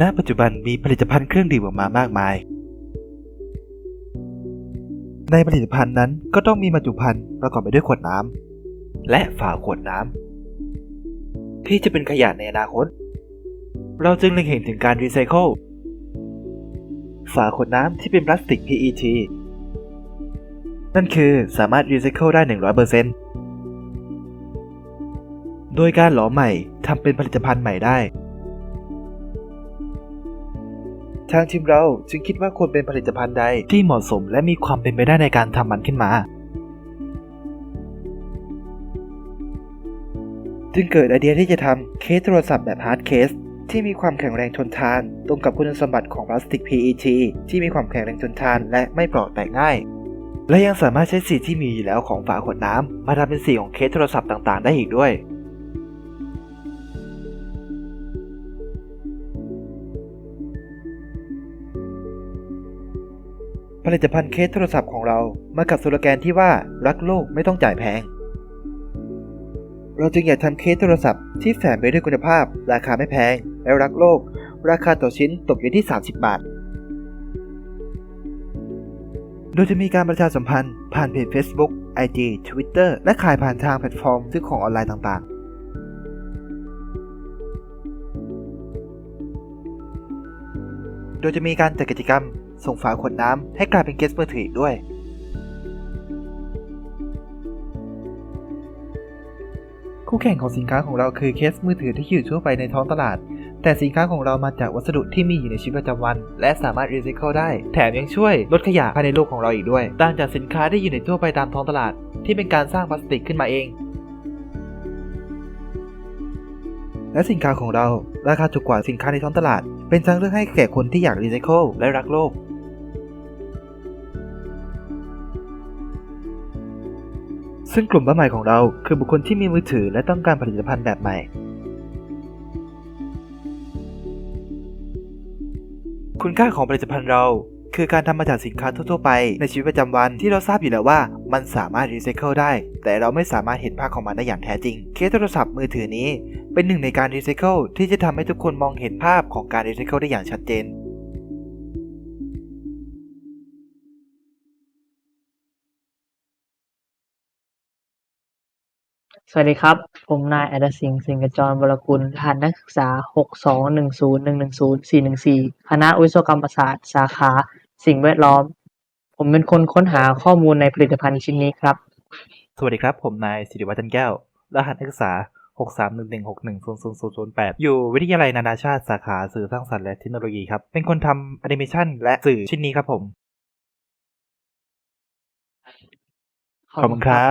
ณปัจจุบันมีผลิตภัณฑ์เครื่องดื่มออกมามากมาย ในผลิตภัณฑ์นั้นก็ต้องมีบรรจุภัณฑ์ประกอบไปด้วยขวดน้ำและฝาขวดน้ำที่จะเป็นขยะในอนาคต เราจึงเล็งเห็นถึงการรีไซเคิลฝาขวดน้ำที่เป็นพลาสติก PET นั่นคือสามารถรีไซเคิลได้ 100%โดยการหลอมใหม่ทำเป็นผลิตภัณฑ์ใหม่ได้ ทางทีมเราจึงคิดว่าควรเป็นผลิตภัณฑ์ใดที่เหมาะสมและมีความเป็นไปได้ในการทำมันขึ้นมา จึงเกิดไอเดียที่จะทำเคสโทรศัพท์แบบฮาร์ดเคสที่มีความแข็งแรงทนทาน ตรงกับคุณสมบัติของพลาสติก PET ที่มีความแข็งแรงทนทานและไม่เปราะแตกง่าย และยังสามารถใช้สีที่มีอยู่แล้วของฝาขวดน้ำมาทำเป็นสีของเคสโทรศัพท์ต่างๆ ได้อีกด้วย ผลิตภัณฑ์เคสโทรศัพท์ของเรามากับสโลแกนที่ว่ารักโลกไม่ต้องจ่ายแพง เราจึงอยากทำเคสโทรศัพท์ที่แฝงไปด้วยคุณภาพ ราคาไม่แพง และรักโลก ราคาต่อชิ้นตกอยู่ที่ 30 บาท โดยจะมีการประชาสัมพันธ์ผ่านเพจ Facebook, IG, Twitter และขายผ่านทางแพลตฟอร์มซื้อของออนไลน์ต่างๆโดยจะมีการจัดกิจกรรม ส่งฝาขวดน้ำให้กลายเป็นเกสมือถืออีกด้วย คู่แข่งของสินค้าของเราคือเคสมือถือที่อยู่ทั่วไปในท้องตลาด แต่สินค้าของเรามาจากวัสดุที่มีอยู่ในชีวิตประจำวัน และสามารถรีไซเคิลได้ แถมยังช่วยลดขยะภายในโลกของเราอีกด้วย ต่างจากสินค้าที่อยู่ในทั่วไปตามท้องตลาด ที่เป็นการสร้างพลาสติกขึ้นมาเอง และสินค้าของเราราคาถูกกว่าสินค้าในท้องตลาดเป็นทางเลือกให้แก่คนที่อยากรีไซเคิลและรักโลก ซึ่งกลุ่มเป้าหมายของเราคือบุคคลที่มีมือถือและต้องการผลิตภัณฑ์แบบใหม่ คุณค่าของผลิตภัณฑ์เรา คือการทำมาจากสินค้าทั่ว ๆ ไปในชีวิตประจำวันที่เราทราบอยู่แล้วว่ามันสามารถรีไซเคิลได้ แต่เราไม่สามารถเห็นภาพของมันได้อย่างแท้จริง เคสโทรศัพท์มือถือนี้ เป็นหนึ่งในการรีไซเคิลที่จะทำให้ทุกคนมองเห็นภาพของการรีไซเคิลได้อย่างชัดเจน สวัสดีครับ ผมนายอัดสิงห์สิงห์กจรวรกุลรหัสนักศึกษา 621011414คณะวิศวกรรมศาสตร์ สาขา สิ่งแวดล้อม ผมเป็นคนค้นหาข้อมูลในผลิตภัณฑ์ชิ้นนี้ครับ สวัสดีครับ ผมนายสิริวัฒน์จันแก้ว รหัสนักศึกษา 63116100008 อยู่วิทยาลัยนานาชาติสาขาสื่อสร้างสรรค์และเทคโนโลยีครับ เป็นคนทำแอนิเมชันและสื่อชิ้นนี้ครับผม ขอบคุณครับ